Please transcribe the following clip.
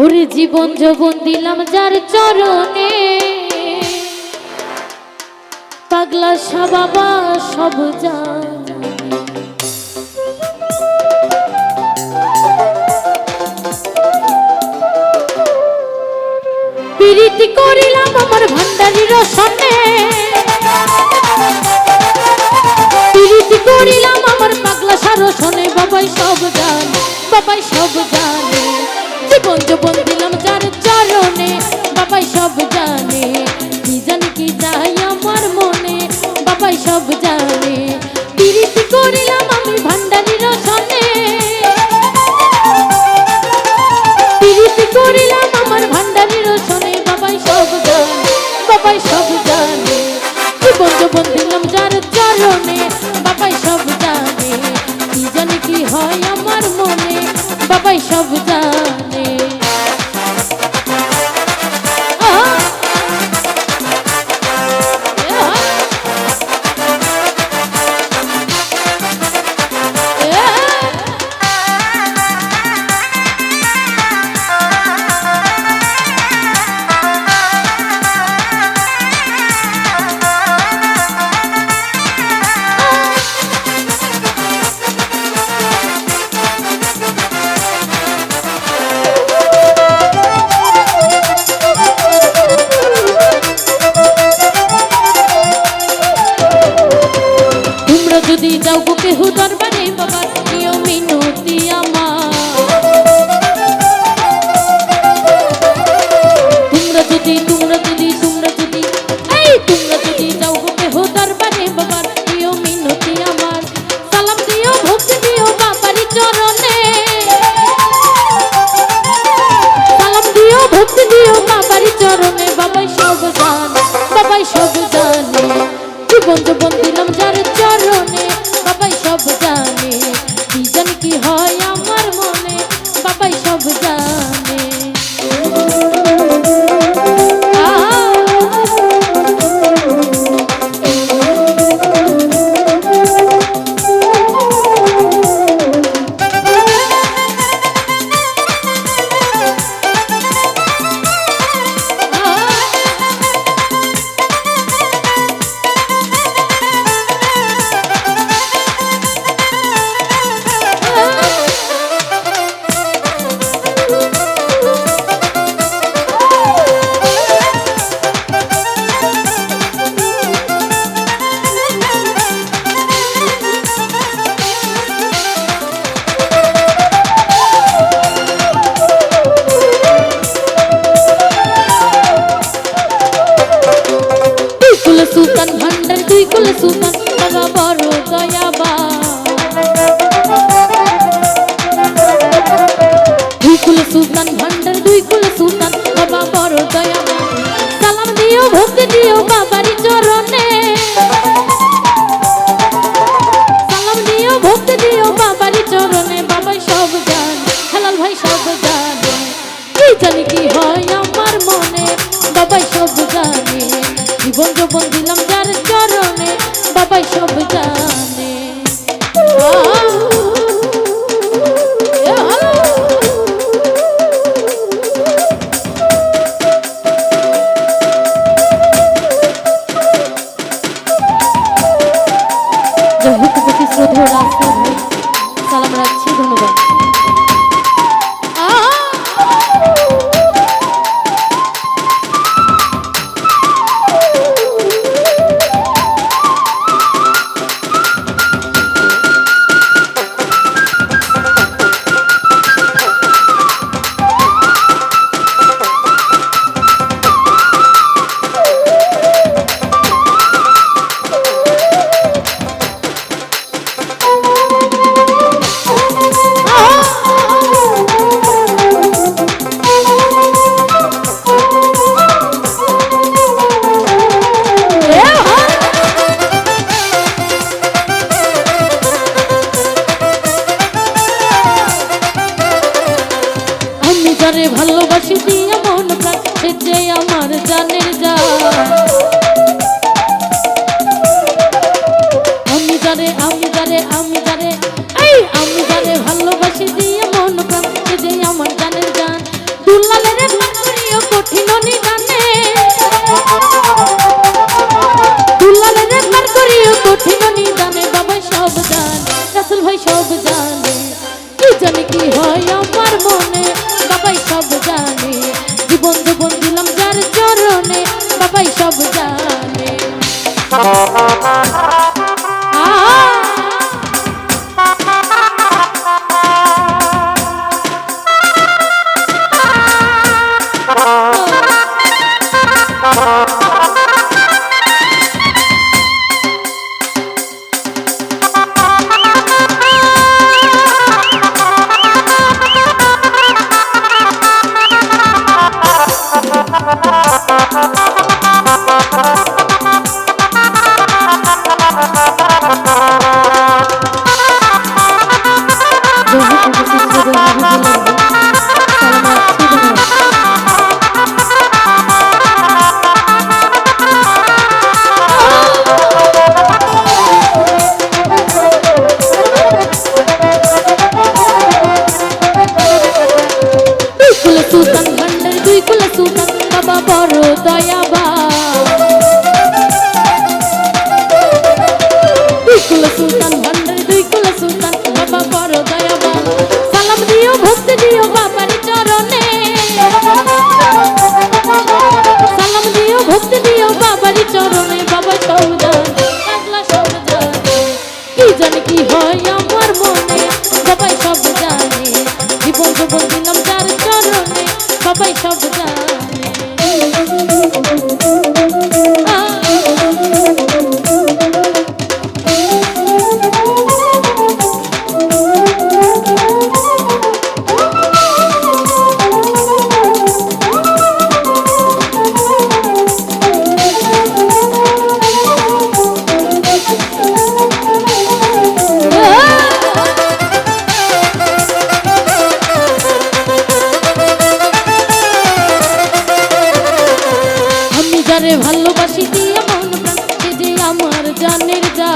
ওরে জীবন যৌবন দিলাম যার চরণে। পাগলা সাবাবা সব জানে। প্রীতি করিলাম আমার ভান্ডারির সন্নে প্রীতি করিলাম আমার পাগলা সারো শোনে বাবাই সব জানে, বাবাই সব জানে। জীবন জীবন দিলাম যার চরণে বাবাই সব জানে, কি জানি কি চাই আমার মনে বাবাই সব জানে। প্রীতি করিলাম আমি ভান্ডারির সন্নে প্রীতি করিলাম আমার ভান্ডারির শোনে বাবাই সব জানে বাবাই সব জানে। জীবন জীবন দিলাম যার চরণে বাবাই সব জানে, কি জানে কি হয় আমার মনে বাবাই সব জানে। চরণে জানি কি হয় আমার মনে। বাবাই সব জানে। জীবন যৌবন দিলাম দিয়া মন প্রাণ যে আমার জানের যা আমি জানে আমি জানে আমি জানে, এই আমি জানে ভালোবাসি দিয়া মন প্রাণ যে আমার জানের জান দুলালের কঠিন নিদানে। দুলালের পার কঠিন নিদানে বাবা সব জান, রাসুল ভাই সব জানে। কি জানে কি হয় আমার মন? জানে। জীবন জীবন দিলাম যার চরণে বাবাই সব জানে। যারে ভালোবাসি দিয়ে মন প্রাণ যে আমার জানের যা